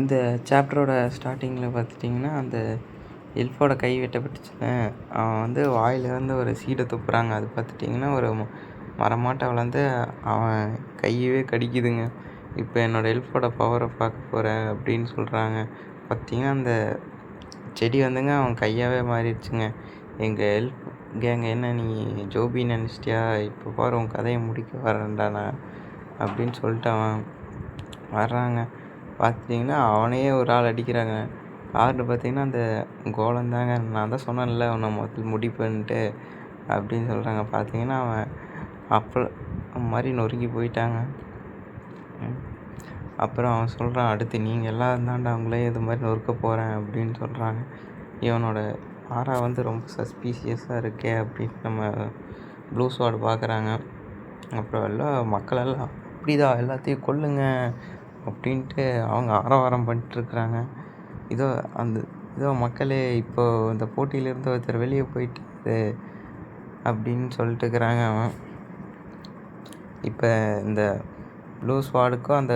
இந்த சாப்டரோட ஸ்டார்டிங்கில் பார்த்துட்டிங்கன்னா அந்த எல்ஃபோட கை வெட்டப்பட்டுச்சுல அவன் வந்து வாயிலேருந்து ஒரு சீடை துப்புறாங்க. அது பார்த்துட்டிங்கன்னா ஒரு மரமாட்ட வளர்ந்து அவன் கையவே கடிக்குதுங்க. இப்போ என்னோடய எல்ஃபோட பவரை பார்க்க போகிறேன் அப்படின்னு சொல்கிறாங்க பார்த்திங்கன்னா அந்த செடி வந்துங்க அவன் கையாகவே மாறிடுச்சுங்க. எங்கள் எல்ஃப் கேங்க என்ன நீ ஜோபி நினச்சிட்டியா? இப்போ பாரு உன் கதையை முடிக்க வரேன்டா நான் அப்படின்னு சொல்லிட்டு அவன் வர்றாங்க. பார்த்துட்டிங்கன்னா அவனையே ஒரு ஆள் அடிக்கிறாங்க. யாருன்னு பார்த்தீங்கன்னா அந்த கோலந்தாங்க நான் தான் சொன்னேன்ல அவனை முதல் முடிப்பேன்ட்டு அப்படின்னு சொல்கிறாங்க பார்த்தீங்கன்னா அவன் அப்போ மாதிரி நொறுங்கி போயிட்டாங்க. அப்புறம் அவன் சொல்கிறான் அடுத்து நீங்கள் எல்லாம் இருந்தாண்டா அவங்களே இது மாதிரி நொறுக்க போகிறேன் அப்படின்னு சொல்கிறாங்க இவனோட ஆரா வந்து ரொம்ப சஸ்பீசியஸாக இருக்கே அப்படின்னு நம்ம ப்ளூ ஸ்வாட் பார்க்குறாங்க அப்புறம் எல்லாம் மக்களெல்லாம் அப்படிதான் எல்லாத்தையும் கொள்ளுங்கள் அப்படின்ட்டு அவங்க ஆரவாரம் பண்ணிட்டுருக்குறாங்க. இதோ அந்த இதோ மக்களே இப்போது இந்த போட்டியிலேருந்து ஒருத்தர் வெளியே போயிட்டு அப்படின்னு சொல்லிட்டு இருக்கிறாங்க அவன். இப்போ இந்த ப்ளூ ஸ்வாடுக்கும் அந்த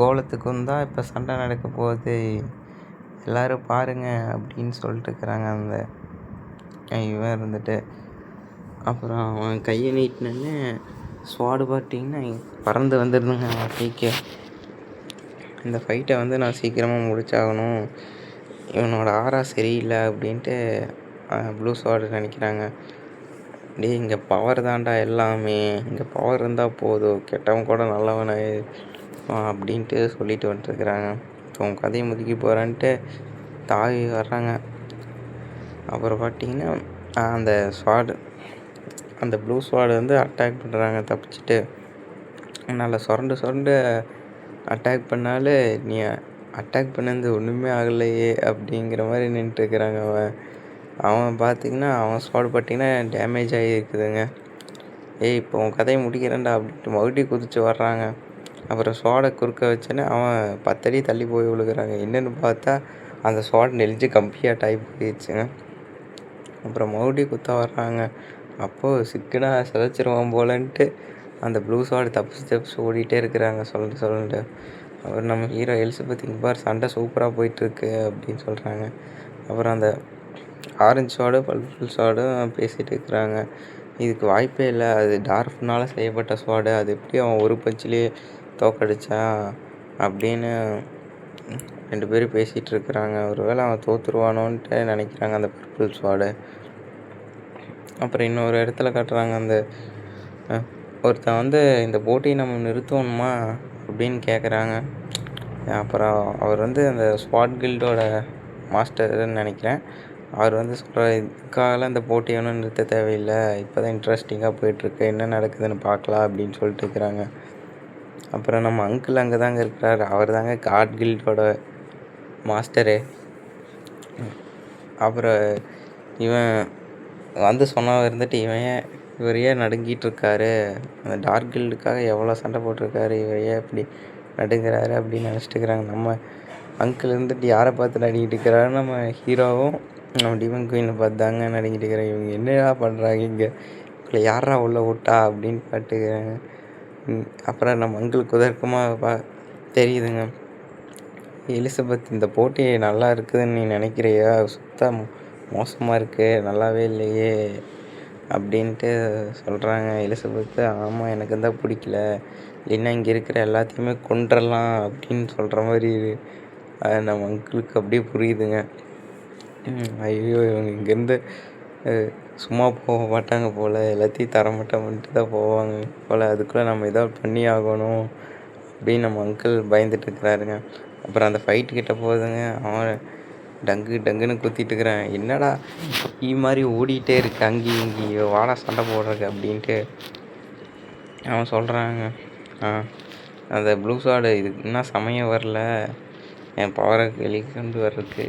கோலத்துக்கும் தான் இப்போ சண்டை நடக்க போகுது. எல்லோரும் பாருங்கள் அப்படின்னு சொல்லிட்டு இருக்கிறாங்க அந்த இவன் இருந்துட்டு. அப்புறம் அவன் கையை நீட்டினோடனே ஸ்வாடு பார்த்தீங்கன்னா பறந்து வந்துடுதுங்க அவன் இந்த ஃபைட்டை வந்து நான் சீக்கிரமாக முடிச்சாகணும். இவனோட ஆரா சரியில்லை அப்படின்ட்டு ப்ளூ ஸ்வாடு நினைக்கிறாங்க. டே இங்கே பவர் தான்டா எல்லாமே. இங்கே பவர் இருந்தால் போதும். கெட்டவன் கூட நல்லவன் அப்படின்ட்டு சொல்லிட்டு வந்துட்டுருக்குறாங்க. இப்போ உன் கதையை முதுக்கி போகிறான்ட்டு தாவி வர்றாங்க. அப்புறம் பார்த்தீங்கன்னா அந்த ஸ்வாடு அந்த ப்ளூ ஸ்வாடு வந்து அட்டாக் பண்ணுறாங்க தப்பிச்சிட்டு. நல்லா சுரண்டு சுரண்டு அட்டாக் பண்ணாலே நீ அட்டாக் பண்ணது ஒன்றுமே ஆகலையே அப்படிங்கிற மாதிரி நின்றுட்டுருக்குறாங்க அவன். அவன் பார்த்தீங்கன்னா அவன் ஸ்வாடு பார்த்தீங்கன்னா டேமேஜ் ஆகியிருக்குதுங்க ஏய் இப்போ உன் கதையை முடிக்கிறேன்டா அப்படின்ட்டு மறுபடியும் குதிச்சு வர்றாங்க. அப்புறம் சோடை குறுக்க வச்சோன்னே அவன் பத்தடி தள்ளி போய் விழுகுறாங்க. என்னென்னு பார்த்தா அந்த சோடை நெளிஞ்சு கம்பியாக டைப் போயிடுச்சுங்க. அப்புறம் மறுபடியும் குத்த வர்றாங்க. அப்போது சிக்கனாக சிதைச்சிருவான் போலன்ட்டு அந்த ப்ளூ ஸ்வாட் தப்பிச்சு தப்பிச்சு ஓடிட்டே இருக்கிறாங்க. சொல்லிட்டு சொல்லிட்டு. அப்புறம் நம்ம ஹீரோ எலிசபெத் பார் சண்டை சூப்பராக போயிட்டுருக்கு அப்படின்னு சொல்கிறாங்க அப்புறம் அந்த ஆரஞ்சு ஸ்வாடு பல்புல் ஸ்வாடும் பேசிகிட்டு இருக்கிறாங்க. இதுக்கு வாய்ப்பே இல்லை. அது டார்ஃப்னால் செய்யப்பட்ட ஸ்வாடு அது எப்படி அவன் ஒரு பஞ்சிலே தோக்கடிச்சான் அப்படின்னு ரெண்டு பேரும் பேசிகிட்டு இருக்கிறாங்க. ஒரு வேளை அவன் தோற்றுருவானோன்ட்டு நினைக்கிறாங்க அந்த பர்பிள் ஸ்வாடு அப்புறம் இன்னொரு இடத்துல காட்டுறாங்க அந்த ஒருத்தன் வந்து இந்த போட்டியை நம்ம நிறுத்தணுமா அப்படின்னு கேட்குறாங்க அப்புறம் அவர் வந்து அந்த ஸ்வாட் கில்டோட மாஸ்டர்னு நினைக்கிறேன். அவர் வந்து சொல்கிறார் இதுக்காக இந்த போட்டியை ஒன்றும் நிறுத்த தேவையில்லை. இப்போ தான் இன்ட்ரெஸ்டிங்காக போயிட்டுருக்கு. என்ன நடக்குதுன்னு பார்க்கலாம் அப்படின்னு சொல்லிட்டு இருக்கிறாங்க. அப்புறம் நம்ம அங்கிள் அங்கே தாங்க இருக்கிறார். அவர் தாங்க காட் கில்டோட மாஸ்டரு. அப்புறம் இவன் வந்து சொன்னவன் இருந்துட்டு இவன் ஏன் இவர் ஏன் நடுங்கிட்டு இருக்காரு அந்த டார்க் கில்டுக்காக எவ்வளோ சண்டை போட்டிருக்காரு? இவர் ஏன் இப்படி நடுங்கிறாரு அப்படின்னு நினச்சிட்டு இருக்கிறாங்க. நம்ம அங்கிள் இருந்துட்டு யாரை பார்த்து நடுங்கிட்டு இருக்கிறாரு நம்ம ஹீரோவும் நம்ம டிமன் குயினை பார்த்து தாங்க நடுங்கிட்டு இருக்கிறாங்க. இவங்க என்னடா பண்ணுறாங்க இங்கே? இவங்களை யாரா உள்ளே விட்டா அப்படின்னு பாட்டுக்கிறாங்க. அப்புறம் நம்ம அங்கிள் குதர்க்கமாக பா தெரியுதுங்க. எலிசபெத் இந்த போட்டி நல்லா இருக்குதுன்னு நீ நினைக்கிறியா? சுத்தம் மோசமாக இருக்குது நல்லாவே இல்லையே அப்படின்ட்டு சொல்கிறாங்க எலிசபெத்து ஆமாம் எனக்கு தான் பிடிக்கல. இல்லைன்னா இங்கே இருக்கிற எல்லாத்தையுமே கொன்றலாம் அப்படின்னு சொல்கிற மாதிரி நம்ம அங்கிளுக்கு அப்படியே புரியுதுங்க. ஐயோ இவங்க இங்கேருந்து சும்மா போக மாட்டாங்க போல். எல்லாத்தையும் தர மாட்டோம்ன்ட்டு தான் போவாங்க போல். அதுக்குள்ளே நம்ம ஏதாவது பண்ணி ஆகணும் அப்படின்னு நம்ம அங்கிள் பயந்துட்டு இருக்கிறாருங்க. அப்புறம் அந்த ஃபைட்டு கிட்ட போகுதுங்க. அவன் டங்கு டங்குன்னு குத்திட்டு இருக்கிறேன். என்னடா ஈ மாதிரி ஓடிட்டே இருக்கு அங்கேயும் இங்கேயும். வாடா சண்டை போடுறக்கு அப்படின்ட்டு அவன் சொல்கிறாங்க ஆ அந்த ப்ளூ சாடு இதுக்கு இன்னும் சமயம் வரல. என் பவரை வெளிக்கொண்டு வர்றதுக்கு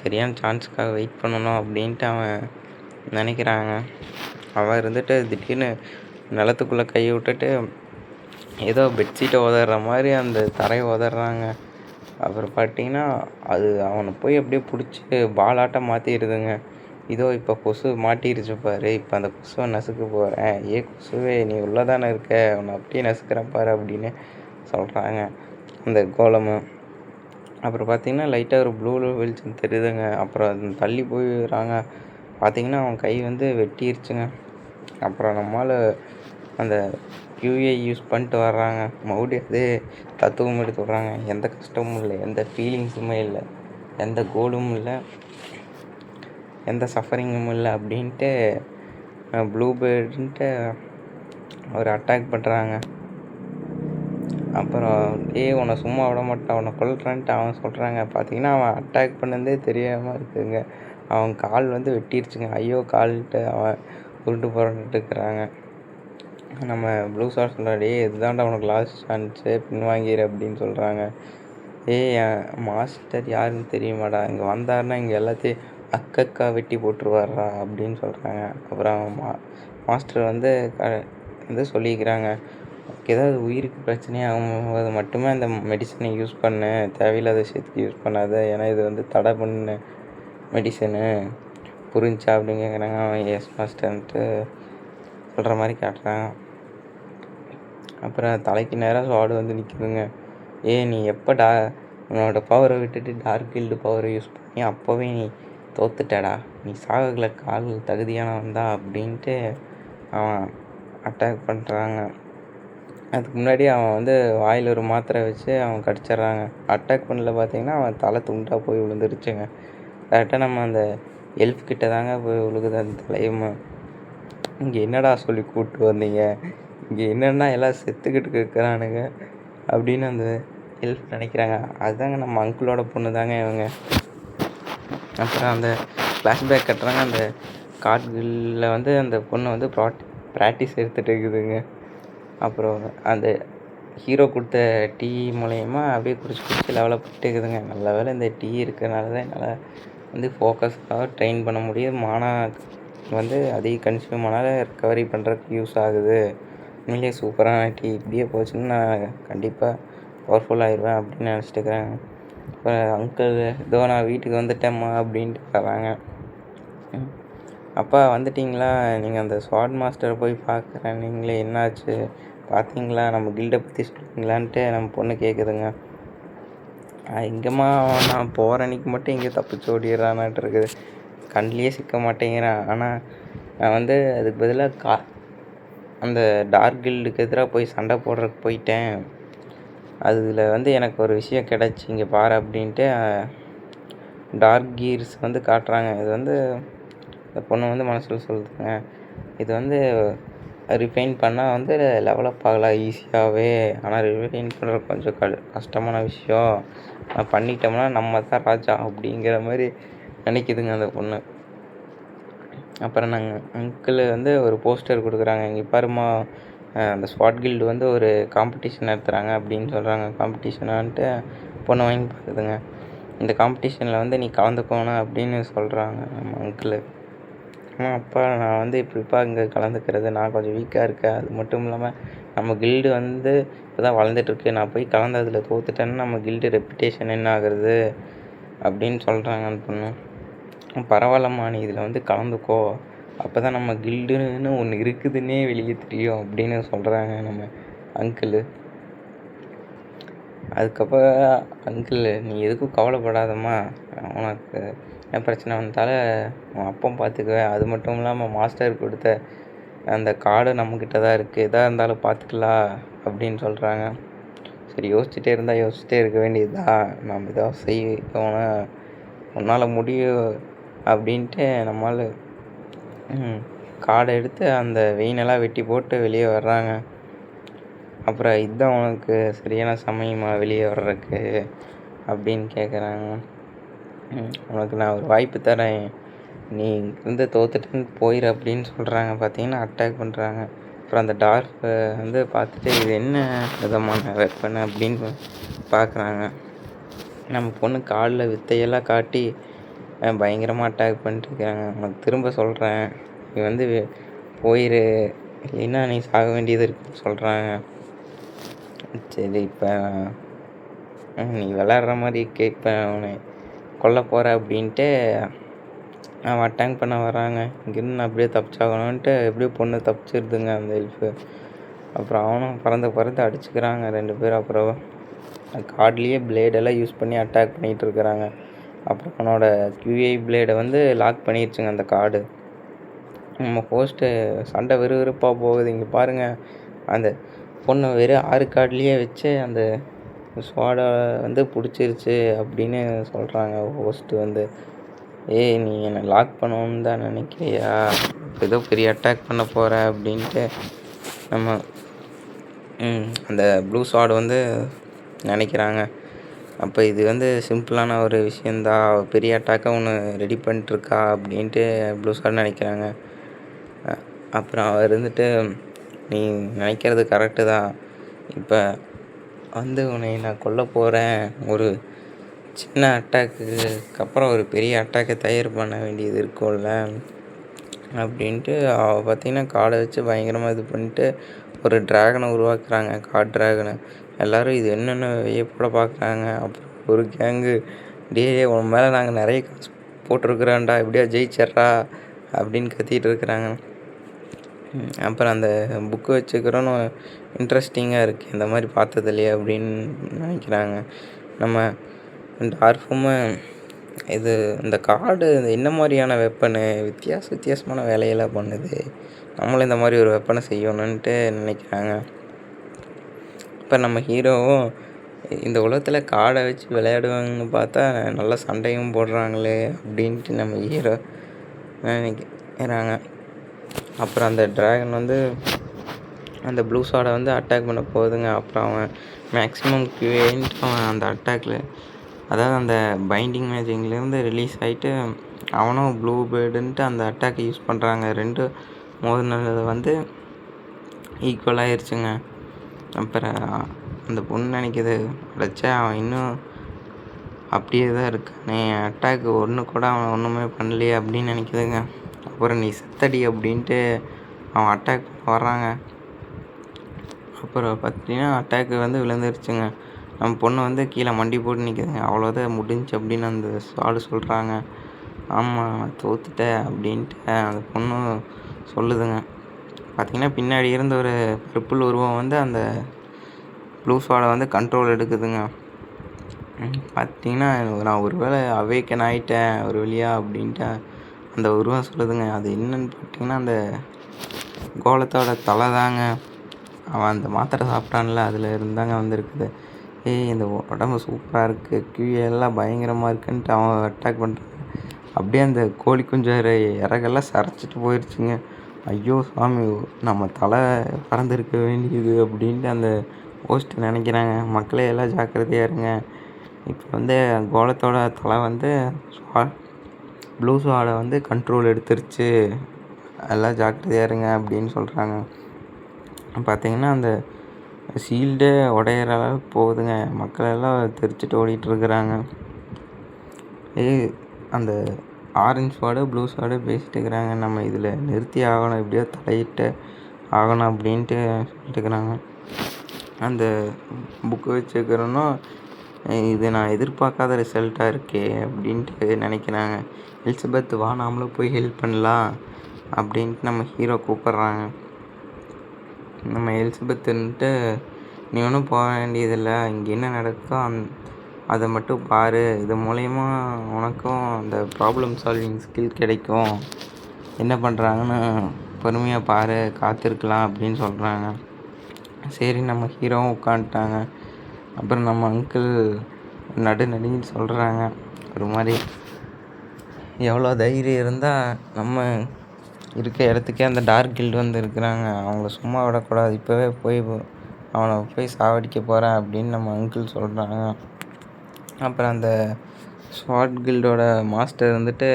சரியான சான்ஸுக்காக வெயிட் பண்ணணும் அப்படின்ட்டு அவன் நினைக்கிறாங்க. அவன் இருந்துட்டு திடீர்னு நிலத்துக்குள்ளே கையை விட்டுட்டு ஏதோ பெட்ஷீட்டை உதற மாதிரி அந்த தரையை உதறாங்க அப்புறம் பார்த்தீங்கன்னா அது அவனை போய் அப்படியே பிடிச்சி பாலாட்டம் மாற்றிடுதுங்க இதோ இப்போ கொசு மாட்டிருச்சு பாரு. இப்போ அந்த கொசுவை நசுக்க போகிறேன் ஏ கொசுவே நீ உள்ளே தானே இருக்க? அவனை அப்படியே நசுக்கிறேன் பாரு அப்படின்னு சொல்கிறாங்க அந்த கோலமு. அப்புறம் பார்த்தீங்கன்னா லைட்டாக ஒரு ப்ளூ வெளிச்சம் தெரியுதுங்க. அப்புறம் தள்ளி போயிடுறாங்க பார்த்தீங்கன்னா அவன் கை வந்து வெட்டிருச்சுங்க. அப்புறம் நம்மளால் அந்த கியூஏ யூஸ் பண்ணிட்டு வர்றாங்க. மறுபடியும் அதே தத்துவம் எடுத்து விட்றாங்க. எந்த கஷ்டமும் இல்லை. எந்த ஃபீலிங்ஸுமே இல்லை. எந்த கோலும் இல்லை. எந்த சஃபரிங்கும் இல்லை அப்படின்ட்டு ப்ளூ பேர்டுன்ட்டு அவர் அட்டாக் பண்ணுறாங்க அப்புறம் ஏய் உன்னை சும்மா விட மாட்டான் உன்னை கொல்றான்ட்டு அவன் சொல்கிறாங்க பார்த்தீங்கன்னா அவன் அட்டாக் பண்ணதே தெரியாமல் இருக்குதுங்க அவன் கால் வந்து வெட்டிருச்சுங்க. ஐயோ கால்ட்டு அவன் உருண்டு புரண்டுட்டு இருக்கிறாங்க. நம்ம ப்ளூ ஸ்டார் சொல்கிறாரு இதுதான்டா உனக்கு லாஸ்ட் சான்ஸு பின்வாங்கிடு அப்படின்னு சொல்கிறாங்க ஏய் என் மாஸ்டர் யாருன்னு தெரியுமாடா? இங்கே வந்தாருன்னா இங்கே எல்லாத்தையும் அக்கக்கா வெட்டி போட்டுருவாரா அப்படின்னு சொல்கிறாங்க அப்புறம் மா மாஸ்டர் வந்து க வந்து சொல்லிக்கிறாங்க ஏதாவது உயிருக்கு பிரச்சனை ஆகும்போது மட்டுமே அந்த மெடிசனை யூஸ் பண்ணு. தேவையில்லாத விஷயத்துக்கு யூஸ் பண்ணாத. ஏன்னா இது வந்து தடை பண்ண மெடிசனு புரிஞ்சா? அப்படின்னு கேட்குறாங்க அவன் எஸ் மாஸ்டர்ன்ட்டு சொல்கிற மாதிரி காட்டுறாங்க அப்புறம் தலைக்கு நேராக ஸ்வாடு வந்து நிற்குதுங்க ஏ நீ எப்போ டா உன்னோட பவரை விட்டுட்டு டார்க் கில்டு பவரை யூஸ் பண்ணி அப்போவே நீ தோத்துட்டடா. நீ சாகல கால் தகுதியானவன் தான் அப்படின்ட்டு அவன் அட்டாக் பண்ணுறாங்க அதுக்கு முன்னாடி அவன் வந்து வாயில் ஒரு மாத்திரை வச்சு அவன் கடிச்சிட்றாங்க. அட்டாக் பண்ணல பார்த்தீங்கன்னா அவன் தலை துண்டாக போய் விழுந்துருச்சுங்க. கரெக்டாக நம்ம அந்த எல்ஃப் கிட்ட தாங்க போய் விழுகுது அந்த தலையுமே இங்கே என்னடா சொல்லி கூப்பிட்டு வந்தீங்க? இங்கே என்னென்னா எல்லாம் செத்துக்கிட்டு இருக்கிறானுங்க அப்படின்னு அந்த ஹெல்ப் நினைக்கிறாங்க. அதுதாங்க நம்ம அங்கிளோட பொண்ணு தாங்க இவங்க. அப்புறம் அந்த ஃப்ளாஷ்பேக் கட்டுறாங்க. அந்த கார்டுகளில் வந்து அந்த பொண்ணு வந்து ப்ராட் ப்ராக்டிஸ் எடுத்துகிட்டு இருக்குதுங்க. அப்புறம் அந்த ஹீரோ கொடுத்த டீ மூலயமா அப்படியே குடிச்சு குடிச்சு லெவலப் பண்ணிட்டு இருக்குதுங்க. நல்ல வேலை இந்த டீ இருக்கிறனால தான் என்னால் வந்து ஃபோக்கஸ்க்காக ட்ரெயின் பண்ண முடியும். மானா வந்து அதிக கன்சியூம் ஆனால் ரெக்கவரி பண்ணுறதுக்கு யூஸ் ஆகுது. உண்மையிலேயே சூப்பரான டீ இப்படியே போச்சுன்னா நான் கண்டிப்பாக பவர்ஃபுல் ஆயிடுவேன் அப்படின்னு நினச்சிட்டு இருக்கிறேன் இப்போ அங்கிள் இதோ நான் வீட்டுக்கு வந்துட்டேம்மா அப்படின்ட்டு வராங்க அப்பா வந்துட்டிங்களா? நீங்கள் அந்த ஸ்வாட் மாஸ்டரை போய் பார்க்குறேன் நீங்களே என்னாச்சு? பார்த்தீங்களா நம்ம கில்டை பற்றி சொல்லுங்களான்ட்டு நம்ம பொண்ணு கேட்குதுங்க எங்கேம்மா நான் போகிற அன்னைக்கு மட்டும் இங்கே தப்பிச்சு ஓடிடுறானாட்டு இருக்குது. கண்ணிலேயே சிக்க மாட்டேங்கிறான் ஆனால் நான் வந்து அதுக்கு பதிலாக கா அந்த டார்க் கில்டுக்கு எதிராக போய் சண்டை போடுறதுக்கு போயிட்டேன். அதில் வந்து எனக்கு ஒரு விஷயம் கிடச்சி இங்கே பாரு அப்படின்ட்டு டார்க் கீர்ஸ் வந்து காட்டுறாங்க. இது வந்து இந்த பொண்ணு வந்து மனசில் சொல்லுதுங்க. இது வந்து ரிஃபைன் பண்ணால் வந்து லெவலப் ஆகலாம் ஈஸியாகவே ஆனால் ரிஃபைன் பண்ணுறது கொஞ்சம் க கஷ்டமான விஷயம். பண்ணிட்டோம்னா நம்ம தான் ராஜா அப்படிங்கிற மாதிரி நினைக்குதுங்க அந்த பொண்ணு. அப்புறம் நாங்கள் அங்கிள் வந்து ஒரு போஸ்டர் கொடுக்குறாங்க. இங்கே பாருமா அந்த ஸ்பாட் கில்டு வந்து ஒரு காம்படிஷன் நடத்துகிறாங்க அப்படின்னு சொல்கிறாங்க காம்படிஷனான்ட்டு பொண்ணை வாங்கி பார்க்குதுங்க. இந்த காம்படிஷனில் வந்து நீ கலந்துக்கோணும் அப்படின்னு சொல்கிறாங்க நம்ம அங்கிள் ஆமாம் அப்பா நான் வந்து இப்படிப்பா இங்கே கலந்துக்கிறது. நான் கொஞ்சம் வீக்காக இருக்கேன். அது மட்டும் இல்லாமல் நம்ம கில்டு வந்து இப்போ தான் வளர்ந்துட்டுருக்கு. நான் போய் கலந்து அதில் தோத்துட்டேன்னா நம்ம கில்டு ரெப்புடேஷன் என்ன ஆகுறது அப்படின்னு சொல்கிறாங்க அந்த பொண்ணு. பரவாயில்லம்மா நீ இதில் வந்து கலந்துக்கோ. அப்போ தான் நம்ம கில்டுன்னு ஒன்று இருக்குதுன்னே வெளியே தெரியும் அப்படின்னு சொல்கிறாங்க நம்ம அங்கிள். அதுக்கப்புறம் அங்கிள் நீ எதுக்கும் கவலைப்படாதம்மா. உனக்கு என்ன பிரச்சனை வந்தாலும் உன் அப்பம் பார்த்துக்குவேன் அது மட்டும் இல்லாமல் மாஸ்டர் கொடுத்த அந்த கார்டு நம்மக்கிட்ட தான் இருக்குது எதாக இருந்தாலும் பார்த்துக்கலாம் அப்படின்னு சொல்கிறாங்க சரி யோசிச்சுட்டே இருந்தால் யோசிச்சுட்டே இருக்க வேண்டியதுதான். நம்ம ஏதாவது செய்யணும். உன்னால் முடியும். அப்படின்ட்டு நம்மால் காடை எடுத்து அந்த வெயினெல்லாம் வெட்டி போட்டு வெளியே வர்றாங்க. அப்புறம் இதுதான் உனக்கு சரியான சமயமா வெளியே வர்றதுக்கு அப்படின்னு கேட்குறாங்க உனக்கு நான் ஒரு வாய்ப்பு தரேன். நீ இருந்து தோத்துட்டுன்னு போயிரு அப்படின்னு சொல்கிறாங்க பார்த்தீங்கன்னா அட்டாக் பண்ணுறாங்க அப்புறம் அந்த டார்ஃபை வந்து பார்த்துட்டு இது என்ன விதமான வெப்பன் அப்படின்னு பார்க்குறாங்க நம்ம பொண்ணு காலில் வித்தையெல்லாம் காட்டி பயங்கரமாக அட்டாக் பண்ணிட்டுருக்காங்க. உனக்கு திரும்ப சொல்கிறேன் நீ வந்து போயிரு. இல்லைன்னா நீ சாக வேண்டியது இருக்குன்னு சொல்கிறாங்க சரி இப்போ நீ விளாட்ற மாதிரி கேட்பேன் அவனை. கொல்ல போகிற அப்படின்ட்டு அவன் அட்டாக் பண்ண வராங்க. இங்கேருந்து நான் அப்படியே தப்பிச்சாகணுன்ட்டு எப்படியோ பொண்ணு தப்பிச்சிருதுங்க அந்த எல்ஃபு அப்புறம் அவனும் பறந்து பறந்து அடிச்சுக்கிறாங்க ரெண்டு பேரும். அப்புறம் கார்ட்லேயே பிளேடெல்லாம் யூஸ் பண்ணி அட்டாக் பண்ணிகிட்டு இருக்கிறாங்க அப்புறம் அவனோட கியூஐ பிளேடை வந்து லாக் பண்ணிடுச்சுங்க அந்த கார்டு நம்ம ஹோஸ்ட்டு சண்டை விறுவிறுப்பாக போகுது. இங்கே பாருங்கள் அந்த பொண்ணு வெறும் ஆறு கார்ட்லேயே வச்சு அந்த ஸ்வாடை வந்து பிடிச்சிருச்சு அப்படின்னு சொல்கிறாங்க ஹோஸ்ட்டு வந்து. ஏய் நீ என்னை லாக் பண்ணணும்னு தான் நினைக்கிறியா? ஏதோ பெரிய அட்டாக் பண்ண போகிற அப்படின்ட்டு நம்ம அந்த ப்ளூ ஸ்வாடு வந்து நினைக்கிறாங்க. அப்போ இது வந்து சிம்பிளான ஒரு விஷயந்தான் பெரிய அட்டாக்காக ஒன்று ரெடி பண்ணிட்டுருக்கா அப்படின்ட்டு ப்ளூ நினைக்கிறாங்க. அப்புறம் அவர் இருந்துட்டு நீ நினைக்கிறது கரெக்டு தான். இப்போ வந்து உன்னை நான் கொல்ல போகிறேன் ஒரு சின்ன அட்டாக்குக்கு அப்புறம் ஒரு பெரிய அட்டாக்கை தயார் பண்ண வேண்டியது இருக்கும்ல. அப்படின்ட்டு அவள் பார்த்தீங்கன்னா காடை வச்சு பயங்கரமாக இது பண்ணிட்டு ஒரு ட்ராகனை உருவாக்குறாங்க காட் ட்ராகனை எல்லோரும் இது என்னென்ன வியப்போட பார்க்குறாங்க அப்புறம் ஒரு கேங்கு டே உன் மேலே நாங்கள் நிறைய காசு போட்டிருக்குறோன்டா எப்படியா ஜெயிச்சிட்றா அப்படின்னு கத்திகிட்டு இருக்கிறாங்க. அப்புறம் அந்த புக்கு வச்சுக்கிறோன்னு இன்ட்ரெஸ்டிங்காக இருக்குது இந்த மாதிரி பார்த்தது இல்லையா அப்படின்னு நினைக்கிறாங்க. நம்ம டார்ஃபுமே இது இந்த காடு என்ன மாதிரியான வெப்பனு வித்தியாச வித்தியாசமான வேலையெல்லாம் பண்ணுது. நம்மளும் இந்த மாதிரி ஒரு வெப்பனை செய்யணுன்ட்டு நினைக்கிறாங்க. இப்போ நம்ம ஹீரோவும் இந்த உலகத்தில் காடை வச்சு விளையாடுவாங்கன்னு பார்த்தா நல்லா சண்டையும் போடுறாங்களே அப்படின்ட்டு நம்ம ஹீரோ நினைக்கிறாங்க. அப்புறம் அந்த ட்ராகன் வந்து அந்த ப்ளூ ஷாடை வந்து அட்டாக் பண்ண போகுதுங்க. அப்புறம் அவன் மேக்ஸிமம் அவன் அந்த அட்டாக்கில் அதாவது அந்த பைண்டிங் மேஜிக்லேருந்து ரிலீஸ் ஆகிட்டு அவனும் ப்ளூ பேர்டுன்ட்டு அந்த அட்டாக்கை யூஸ் பண்ணுறாங்க ரெண்டு மோதினது வந்து ஈக்குவல் ஆயிடுச்சுங்க அப்புறம் அந்த பொண்ணு நினைக்கிது உடச்சா அவன் இன்னும் அப்படியே தான் இருக்கானே அட்டாக்கு ஒன்று கூட அவன் ஒன்றுமே பண்ணலையே அப்படின்னு நினைக்கிதுங்க. அப்புறம் நீ செத்தடி அப்படின்ட்டு அவன் அட்டாக் வர்றாங்க. அப்புறம் பார்த்தீங்கன்னா அட்டாக்கு வந்து விழுந்துருச்சுங்க. நம்ம பொண்ணு வந்து கீழே மண்டி போட்டு நிற்கிதுங்க அவ்வளோதான் முடிஞ்சு அப்படின்னு அந்த ஆள் சொல்கிறாங்க ஆமாம் தோத்துட்டேன் அப்படின்ட்டு அந்த பொண்ணு சொல்லுதுங்க. பார்த்திங்கன்னா பின்னாடி இருந்த ஒரு பர்பிள் உருவம் வந்து அந்த ப்ளூ ஸ்வாடை வந்து கண்ட்ரோல் எடுக்குதுங்க. பார்த்தீங்கன்னா நான் ஒரு வேளை அவேக்கன் ஆகிட்டேன் ஒரு வழியாக அப்படின்ட்டு அந்த உருவம் சொல்லுதுங்க. அது என்னன்னு பார்த்தீங்கன்னா அந்த கோலத்தோட தலை தாங்க. அவன் அந்த மாத்திரை சாப்பிட்டான்ல அதில் இருந்தாங்க வந்திருக்குது. ஏய் இந்த உடம்பு சூப்பராக இருக்குது கியூஏ எல்லாம் பயங்கரமாக இருக்குன்ட்டு அவன் அட்டாக் பண்ணுறான் அப்படியே அந்த கோழி குஞ்சாறு இறகெல்லாம் சரைச்சிட்டு போயிடுச்சுங்க ஐயோ சாமி நம்ம தலை பறந்துருக்க வேண்டியது அப்படின்ட்டு அந்த ஹோஸ்ட் நினைக்கிறாங்க. மக்களே எல்லாம் ஜாக்கிரதையாக இருங்க. இப்போ வந்து கோலத்தோட தலை வந்து ப்ளூ ஸ்வாடை வந்து கண்ட்ரோல் எடுத்துருச்சு. எல்லாம் ஜாக்கிரதையாக இருங்க அப்படின்னு சொல்கிறாங்க பார்த்தீங்கன்னா அந்த ஷீல்டே உடையிற அளவுக்கு போகுதுங்க. மக்களெல்லாம் தெரிச்சிட்டு ஓடிட்டுருக்குறாங்க. ஏய் அந்த ஆரஞ்சு ஸ்வாடு ப்ளூ ஸ்வாடு பேசிட்டு இருக்கிறாங்க. நம்ம இதில் நிறுத்தி ஆகணும் எப்படியோ தலையிட்டு ஆகணும் அப்படின்ட்டு சொல்லிட்டு இருக்கிறாங்க. அந்த புக்கு வச்சுக்கிறோன்னா இது நான் எதிர்பார்க்காத ரிசல்ட்டாக இருக்கே அப்படின்ட்டு நினைக்கிறாங்க. எலிசபெத் வா நாமளும் போய் ஹெல்ப் பண்ணலாம் அப்படின்ட்டு நம்ம ஹீரோ கூப்பிட்றாங்க. நம்ம எலிசபெத்துன்ட்டு நீ ஒன்றும் போக வேண்டியதில்லை. இங்கே என்ன நடக்குதோ அந் அதை மட்டும் பாரு. இது மூலயமா உனக்கும் அந்த ப்ராப்ளம் சால்விங் ஸ்கில் கிடைக்கும். என்ன பண்ணுறாங்கன்னு பொறுமையாக பாரு. காத்திருக்கலாம் அப்படின்னு சொல்கிறாங்க சரி நம்ம ஹீரோவும் உட்காந்துட்டாங்க அப்புறம் நம்ம அங்கிள் நடு நடுங்கி சொல்கிறாங்க ஒரு மாதிரி எவ்வளோ தைரியம் இருந்தால் நம்ம இருக்க இடத்துக்கே அந்த டார்க் கில்டு வந்து இருக்கிறாங்க. அவங்கள சும்மா விடக்கூடாது. இப்போவே போய் அவனை போய் சாவடிக்க போகிறேன் அப்படின்னு நம்ம அங்கிள் சொல்கிறாங்க அப்புறம் அந்த ஸ்வாட் கில்டோட மாஸ்டர் வந்துட்டு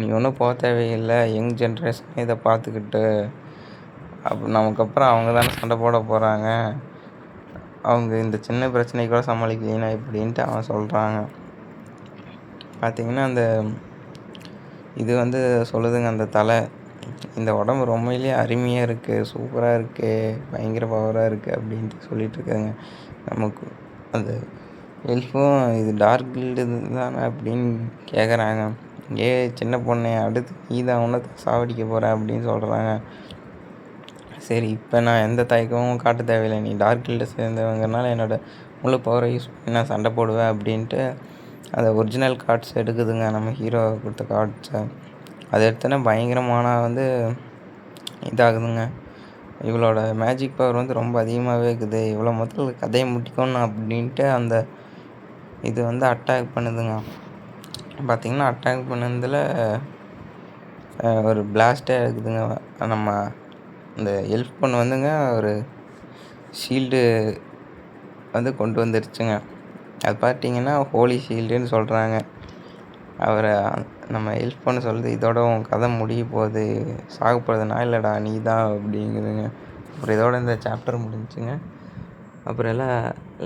நீ ஒன்றும் போக தேவையில்லை. யங் ஜென்ரேஷன் இதை பார்த்துக்கிட்டு. அப்போ நமக்கப்புறம் அவங்க தானே சண்டை போட போகிறாங்க அவங்க இந்த சின்ன பிரச்சனை கூட சமாளிக்கலைன்னா இப்படின்ட்டு அவன் சொல்கிறாங்க பார்த்திங்கன்னா அந்த இது வந்து சொல்லுதுங்க அந்த தலை. இந்த உடம்பு ரொம்பயிலே அருமையாக இருக்குது சூப்பராக இருக்குது பயங்கர பவராக இருக்குது அப்படின்ட்டு சொல்லிகிட்ருக்காங்க நமக்கு அந்த எல்ஃபும் இது டார்க் கில்டு தானே அப்படின்னு கேட்குறாங்க ஏ சின்ன பொண்ணு அடுத்து நீ தான் உன்னை சாவடிக்க போகிற அப்படின்னு சொல்கிறாங்க சரி இப்போ நான் எந்த தயக்கமும் காட்ட தேவையில்லை. நீ டார்க் கில்டை சேர்ந்தவங்கனால என்னோடய முழு பவரை யூஸ் பண்ணி நான் சண்டை போடுவேன் அப்படின்ட்டு அந்த ஒரிஜினல் கார்ட்ஸ் எடுக்குதுங்க. நம்ம ஹீரோ கொடுத்த கார்ட்ஸை அதை எடுத்தோன்னே பயங்கரமான வந்து இதாகுதுங்க. இவளோட மேஜிக் பவர் வந்து ரொம்ப அதிகமாகவே இருக்குது. இவ்வளோ மொத்தத்தில் கதையை முடிக்கணும் அப்படின்ட்டு அந்த இது வந்து அட்டாக் பண்ணுதுங்க. பார்த்திங்கன்னா அட்டாக் பண்ணதில் ஒரு பிளாஸ்டே இருக்குதுங்க நம்ம இந்த எல்ஃப் பொண்ணு வந்துங்க ஒரு ஷீல்டு வந்து கொண்டு வந்துருச்சுங்க. அது பார்த்தீங்கன்னா ஹோலி ஷீல்டுன்னு சொல்கிறாங்க அவரை நம்ம ஹெல்ப் பண்ண சொல்லுது இதோட உன் கதை முடிய போகுது சாக போகிறது நான் இல்லைடா நீ தான் அப்படிங்குதுங்க அப்புறம் இதோட இந்த சாப்டர் முடிஞ்சுங்க. அப்புறம் எல்லாம்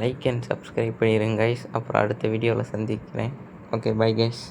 லைக் அண்ட் சப்ஸ்கிரைப் பண்ணிடுங்க கைஸ் அப்புறம் அடுத்த வீடியோவில் சந்திக்கிறேன். Okay bye guys